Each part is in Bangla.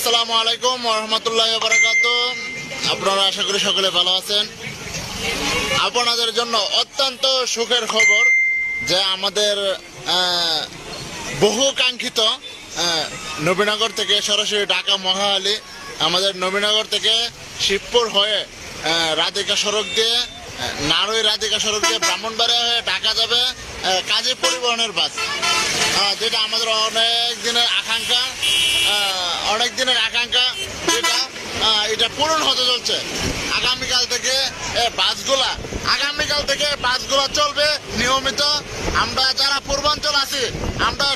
আসসালামু আলাইকুম রহমতুল্লাহ বারাকাত আপনারা আশা করি সকলে ভালো আছেন। আপনাদের জন্য অত্যন্ত সুখের খবর যে আমাদের বহু কাঙ্ক্ষিত নবীনগর থেকে সরাসরি ঢাকা মহাখালী আমাদের নবীনগর থেকে শিবপুর হয়ে রাধিকা সড়ক দিয়ে নারই রাধিকা সড়ক দিয়ে ব্রাহ্মণবাড়িয়া হয়ে ঢাকা যাবে কাজী পরিবহনের বাস। যেটা আমাদের অনেক দিনের আকাঙ্ক্ষা। অনেক দিনের আকাঙ্ক্ষা যেটা এটা পূরণ হতে চলছে। আগামীকাল থেকে বাসগুলা আগামীকাল থেকে বাসগুলা চলবে নিয়মিত। আমরা যারা পূর্বাঞ্চল আছি আমরা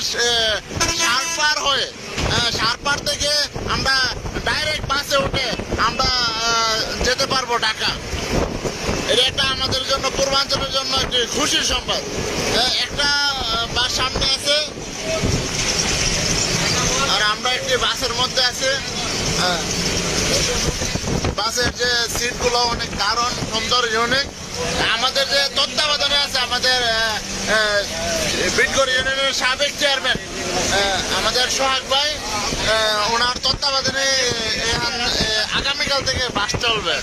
সারপার হয়ে সারপার থেকে আমরা ডাইরেক্ট বাসে উঠে আমরা যেতে পারব ঢাকা। এটা একটা আমাদের জন্য পূর্বাঞ্চলের জন্য একটি খুশির সংবাদ। এ, একটা বাস সামনে আছে। আমরা একটি বাসের মধ্যে আছি। হ্যাঁ। বাসের যে সিটগুলো অনেক দারুণ সুন্দর ইউনিক আমাদের যে তত্ত্বাবধানে আছে আমাদের বিটগড় ইউনিয়নের সাবেক চেয়ারম্যান আমাদের সোহাগ ভাই ওনার তত্ত্বাবধানে আগামীকাল থেকে বাস চলবে।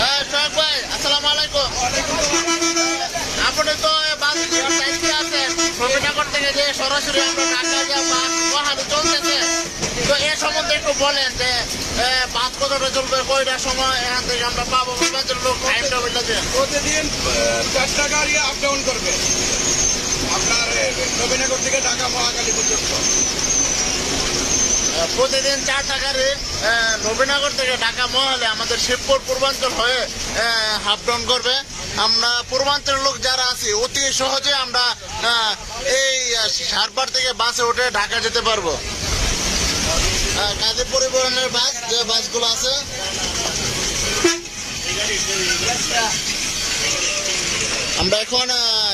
হ্যাঁ, সোহাগ ভাই আসসালামু আলাইকুম। আপনি তো বাস সাইডে আছেন নবীনগর থেকে যে সরাসরি আমরা ঢাকা যা বাস মহালি চলতেছে। তো এ সম্বন্ধে একটু বলেন যে বাস কতটা চলবে কয়টার সময় এখান থেকে আমরা পাবো পূর্বাঞ্চল লোক টাইমটা বলে দেন প্রতিদিন চারটা গাড়ি আপ ডাউন করবে। আপনার নবীনগর থেকে ঢাকা মহাকালী পর্যন্ত। প্রতিদিন চার টাকারে নবীনগর থেকে ঢাকা মহলে আমাদের শিবপুর পূর্বাঞ্চল হয়ে হাফ ডাউন করবে। আমরা পূর্বাঞ্চলের লোক যারা আছি অতি সহজে আমরা এই সারপার থেকে বাসে উঠে ঢাকা যেতে পারব। কাজী পরিবহনের বাস যে বাসগুলো আছে। আমরা এখন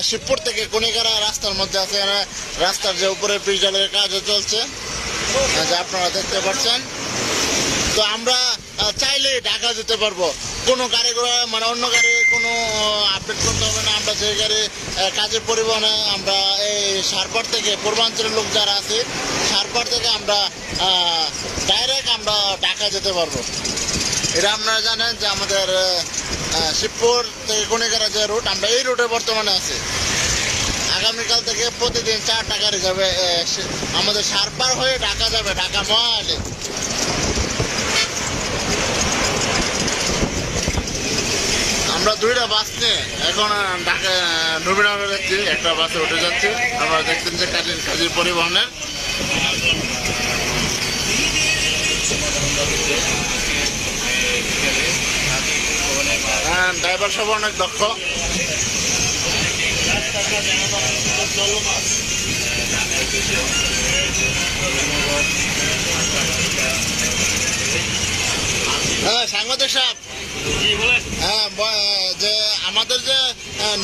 শিবপুর থেকে কনিকারা রাস্তার মধ্যে আছে। রাস্তার যে উপরে পিচডালের কাজও চলছে। যা আপনারা দেখতে পাচ্ছেন। তো আমরা আহ, চাইলেই ঢাকা যেতে পারব। কোনো গাড়ি ঘোড়া মানে অন্য গাড়ি কোনো আপডেট করতে হবে না। আমরা যে গাড়ি কাজের পরিবহনে আমরা এই সারপার থেকে, পূর্বাঞ্চলের লোক যারা আছে সারপার থেকে আমরা ডাইরেক্ট আমরা ঢাকা যেতে পারব। এটা আপনারা জানেন যে আমাদের শিবপুর থেকে কনিকারা যে রুট আমরা এই রুটে বর্তমানে আছি। আগামীকাল থেকে প্রতিদিন চার টাকা হিসাবে আমাদের সারপার হয়ে ঢাকা যাবে, ঢাকা মহালি। দুইটা বাস নিয়ে এখন ঢাকা নবীনগর যাচ্ছি একটা বাসে উঠে যাচ্ছি। আমরা দেখছেন যে কাজী কাজী পরিবহনের। ড্রাইভার সব অনেক দক্ষ। হ্যাঁ সাংবাদিক সাহেব। হ্যাঁ যে আমাদের যে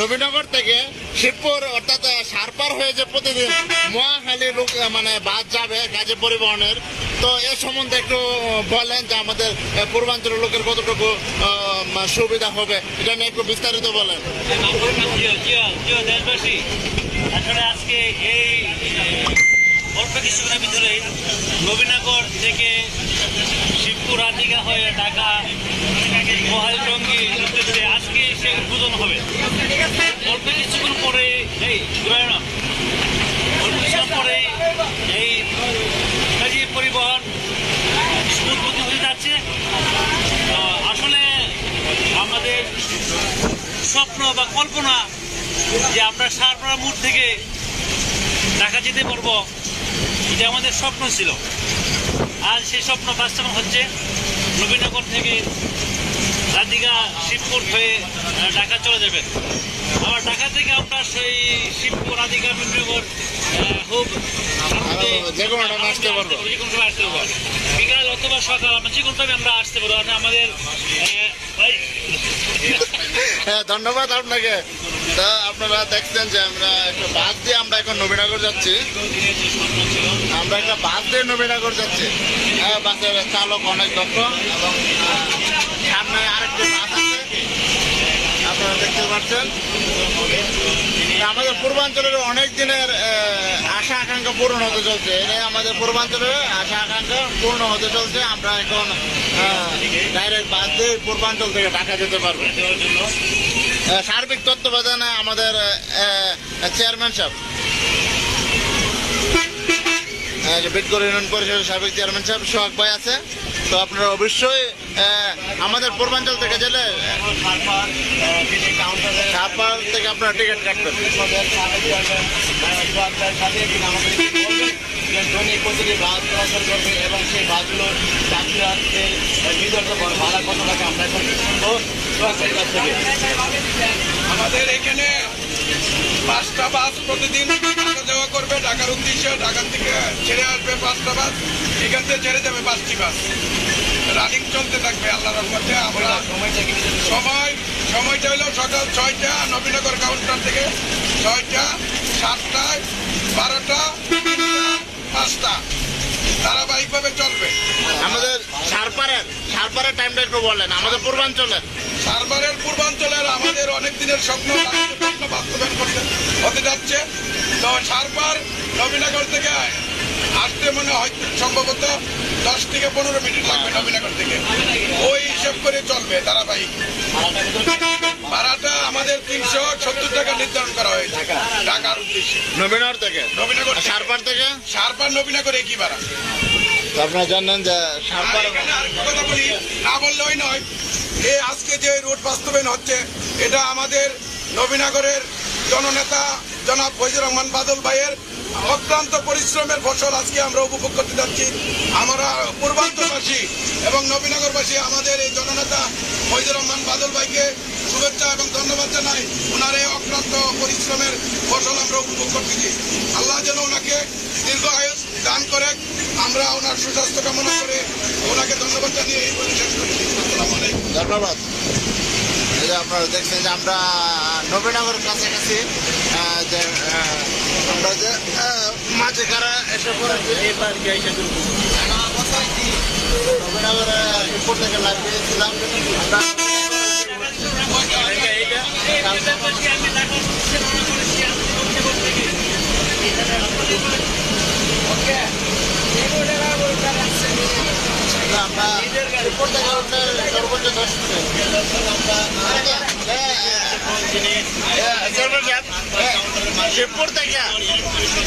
নবীনগর থেকে শিবপুর, অর্থাৎ সারপার হয়ে যে প্রতিদিন মহাখালী লোক মানে বাস যাবে কাজে পরিবহনের। তো এ সম্বন্ধে একটু বলেন যে আমাদের পূর্বাঞ্চলের লোকের কতটুকু সুবিধা হবে। এটা নিয়ে একটু বিস্তারিত বলেন। আজকে এই অল্প কিছুক্ষণের ভিতরে নবীনগর থেকে শিবপুর আদিকা হয়ে ঢাকা মহালটঙ্গি আজকে উদ্বোধন হবে। অল্প কিছুক্ষণ পরে এই অল্প পরে এই কাজী পরিবহন উদ্বোধন হয়ে যাচ্ছে। আসলে আমাদের স্বপ্ন বা কল্পনা যে আমরা সারপাড়া মোড় থেকে ঢাকা যেতে পারব, এটা আমাদের স্বপ্ন ছিল। আজ সেই স্বপ্ন বাস্তবায়ন হচ্ছে। নবীনগর থেকে রাধিকা শিবপুর হয়ে ঢাকা চলে যাবে আবার ঢাকা থেকে আমরা সেই শিবপুর নবীনগর আহ, খুব যে কোনো আসতে পারব। সময় আসতে পারব। বিকাল অথবা সকাল আমরা যে কোনো time আমরা আসতে পারব। আমাদের হ্যাঁ ধন্যবাদ আপনাকে। তা আপনারা দেখছেন যে আমরা একটা বাস দিয়ে আমরা এখন নবীনগর যাচ্ছি। আমরা একটা বাস দিয়ে নবীনগর যাচ্ছি। হ্যাঁ, বাসের চালক অনেক দক্ষ এবং আপনারা দেখতে পাচ্ছেন। আমাদের পূর্বাঞ্চলের অনেক দিনের আশা আকাঙ্ক্ষা পূরণ হতে চলছে। এটাই আমাদের পূর্বাঞ্চলের আশা আকাঙ্ক্ষা পূর্ণ হতে চলছে। আমরা এখন ডাইরেক্ট বাস দিয়ে পূর্বাঞ্চল থেকে ঢাকা যেতে পারব। সার্বিক তত্ত্বাবধানে আমাদের চেয়ারম্যান সাহেব। বিটকল ইউনিয়ন পরিষদের সাবেক চেয়ারম্যান সাহেব সোহাগ ভাই আছে। তো আপনারা অবশ্যই আমাদের পূর্বাঞ্চল থেকে কাউন্টারে সাপাল থেকে আপনারা টিকিট কাটবেন ধনী প্রতিটি বাস চলাচল করবে এবং সেই বাসগুলোর যাত্রীদের নির্ধারিত ভাড়া কত টাকা আমরা আমাদের এখানে পাঁচটা বাস প্রতিদিন আসা যাওয়া করবে ঢাকার উদ্দেশ্যে ঢাকার থেকে ছেড়ে আসবে পাঁচটা বাস এখান থেকে ছেড়ে যাবে পাঁচটি বাস। রানিং চলতে থাকবে আল্লাহ রহমতে আমরা কি সময় সময়টা হলো সকাল ছয়টা নবীনগর কাউন্টার থেকে ছয়টা সাতটায় বারোটা পাঁচটা। ধারাবাহিকভাবে চলবে। আমাদের সারপারের সারপারের টাইমটা একটু বলেন আমাদের পূর্বাঞ্চলের। সার্ভারের পূর্বাঞ্চলের আমাদের অনেক দিনের স্বপ্ন বাস্তবায়ন করতে হতে যাচ্ছে। তো সার্ভার নবীনগর থেকে আসতে মনে হয় সম্ভবত দশ থেকে পনেরো মিনিট লাগবে নবীনগর থেকে। ওই হিসেব করে চলবে ধারাবাহিক। ভাড়াটা আমাদের তিনশো সত্তর টাকা নির্ধারণ করা হয়েছে ঢাকার উদ্দেশ্যে। নবীনগর থেকে? নবীনগর সারপার থেকে? সার্ভার নবীনগর একই ভাড়া। আপনারা জানেন যে সারপার কথা বলি না বললেই নয় এই আজকে যে রুট বাস্তবায়ন হচ্ছে, এটা আমাদের নবীনগরের জননেতা জনাব ফৈজুর রহমান বাদল ভাইয়ের অক্লান্ত পরিশ্রমের ফসল আজকে আমরা উপভোগ করতে যাচ্ছি। আমরা পূর্বাঞ্চলবাসী এবং নবীনগরবাসী, আমাদের এই জননেতা ফৈজুর রহমান বাদল ভাইকে শুভেচ্ছা এবং ধন্যবাদ জানাই। ওনার এই অক্লান্ত পরিশ্রমের ফসল আমরা উপভোগ করতেছি। আল্লাহ যেন ওনাকে দীর্ঘ আয়ুষ দান করে আমরা ওনার সুস্বাস্থ্য কামনা করে ওনাকে ধন্যবাদ জানিয়ে এই বলে শেষ করছি আসসালামু আলাইকুম ধন্যবাদ এই যে আপনারা দেখছেন যে আমরা নবীনগরের কাছাকাছি যে আমরা যে মাঝে কারা এসে পড়েছি নবীনগরে উপর থেকে লাগিয়েছিলাম আমরা উপর থেকে উঠলে সর্বোচ্চ দশ শিবপুর থেকে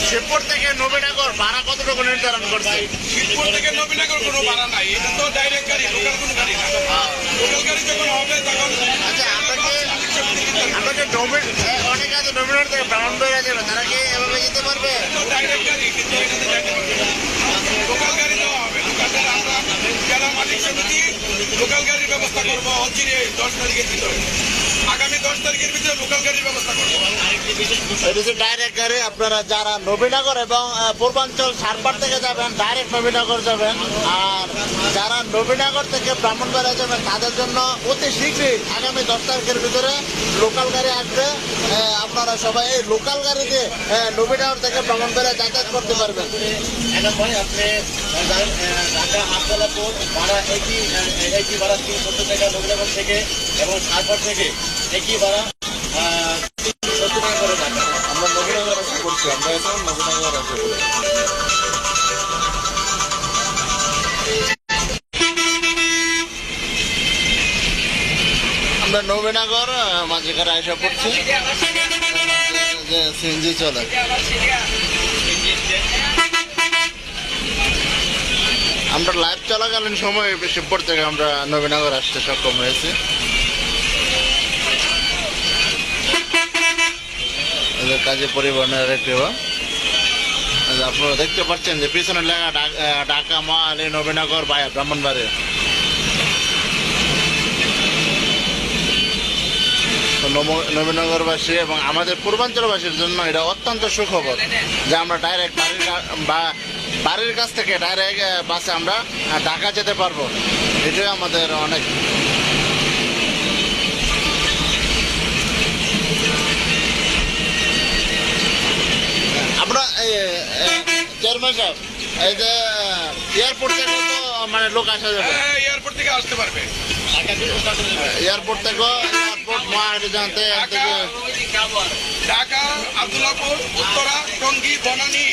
শিবপুর থেকে নবীনগর ভাড়া কতটুকু নির্ধারণ করছে শিবপুর থেকে নবীনগর কোনো ভাড়া নাই এটা তো ডাইরেক্ট গাড়ি লোকাল কোনো গাড়ি না লোকাল গাড়ি যখন হবে তখন আচ্ছা আপনাকে আপনাকে নবীন অনেক আছে নবীনগর থেকে ভ্রমণ করে যাবে তারা কি এভাবে যেতে পারবে ডাইরেক্ট গাড়ি কিন্তু। লোকাল গাড়ি দেওয়া হবে লোকাল গাড়ি আমরা জেলা মালিক সমিতি লোকাল গাড়ির ব্যবস্থা করব অচিরে দশ তারিখের ভিতরে। আগামী দশ তারিখের ভিতরে লোকাল গাড়ির ব্যবস্থা করব। ডাইরেক্ট গাড়ি আপনারা যারা নবীনগর এবং পূর্বাঞ্চল সারপার থেকে যাবেন ডাইরেক্ট নবীনগর যাবেন আর যারা নবীনগর থেকে ব্রাহ্মণবাড়িয়া যাবেন তাদের জন্য অতি শীঘ্রই আগামী দশ তারিখের ভিতরে লোকাল গাড়ি আসবে। আপনারা সবাই এই লোকাল গাড়িতে নবীনগর থেকে ব্রাহ্মণবাড়িয়া যাতায়াত করতে পারবেন। এখন আপনি ঢাকা ভাড়া একই একই ভাড়া তিন সত্তর টাকা নবীনগর থেকে এবং সারপর থেকে একই ভাড়া সত্তর টাকা করে টাকা আমরা নবীনগর করছি আমরা এখন নবীনগর এসে করছি আমরা নবীনগর মাঝিকারা এসে পড়ছি। যে সিএনজি চলে। আমরা লাইভ চলাকালীন সময় শিবপুর থেকে আমরা নবীনগর আসতে সক্ষম হয়েছি কাজে পরিবহনের একটি। আপনারা দেখতে পাচ্ছেন যে পিছনে লেখা ঢাকা মহালি নবীনগর বায়া ব্রাহ্মণবাড়ি নবীনগরবাসী এবং আমাদের পূর্বাঞ্চলবাসীর জন্য এটা অত্যন্ত সুখবর যে আমরা ডাইরেক্ট বাড়ির বা বাড়ির কাছ থেকে ডাইরেক্ট বাসে আমরা ঢাকা যেতে পারব। এটাই আমাদের অনেক আমরা চেয়ারম্যান সাহেব এই যে এয়ারপোর্ট থেকে মানে লোক আসা যাবে। হ্যাঁ এয়ারপোর্ট থেকে আসতে পারবে। এয়ারপোর্ট থেকে এয়ারপোর্ট জানতে ঢাকা আব্দুল্লাপুর উত্তরা টঙ্গী বনানী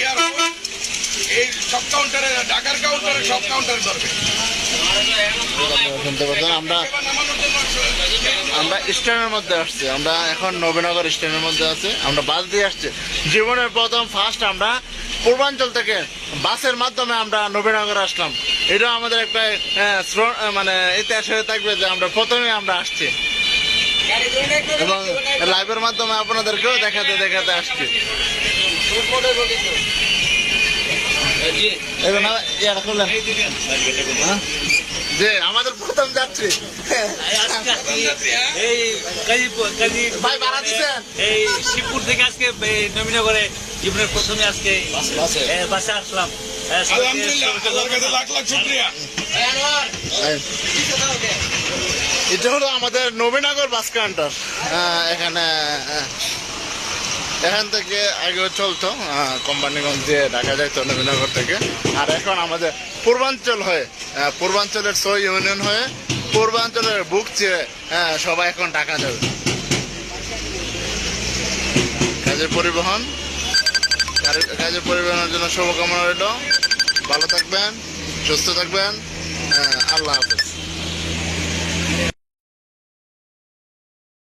শুনতে আমরা আমরা স্ট্যান্ডের মধ্যে আসছি, আমরা এখন নবীনগর স্ট্যান্ডের মধ্যে আছি, আমরা বাস দিয়ে আসছি। জীবনের প্রথম ফার্স্ট আমরা পূর্বাঞ্চল থেকে বাসের মাধ্যমে আমরা নবীনগর আসলাম। এটা আমাদের একটা মানে ইতিহাস হয়ে থাকবে যে আমরা প্রথমে আমরা আসছি। এবং লাইভের মাধ্যমে আপনাদেরকেও দেখাতে দেখাতে আসছি। যে আমাদের প্রথম যাত্রী। এই ভাই ভাড়া? এই শিবপুর থেকে আজকে নবীনগরে জীবনের প্রথমে আজকে বাসে আসলাম। লাখ লাখ শুক্রিয়া। এটা হলো আমাদের নবীনগর বাস কাউন্টার এখানে এখান থেকে আগে চলতো কোম্পানিগঞ্জ দিয়ে ঢাকা যাইতো নবীনগর থেকে। আর এখন আমাদের পূর্বাঞ্চল হয়ে পূর্বাঞ্চলের সো ইউনিয়ন হয়ে, পূর্বাঞ্চলের বুক চেয়ে সবাই এখন ঢাকা যাবে। কাজের পরিবহন কাজের পরিবহনের জন্য শুভকামনা রইল। ভালো থাকবেন, সুস্থ থাকবেন আল্লাহ হাফেজ।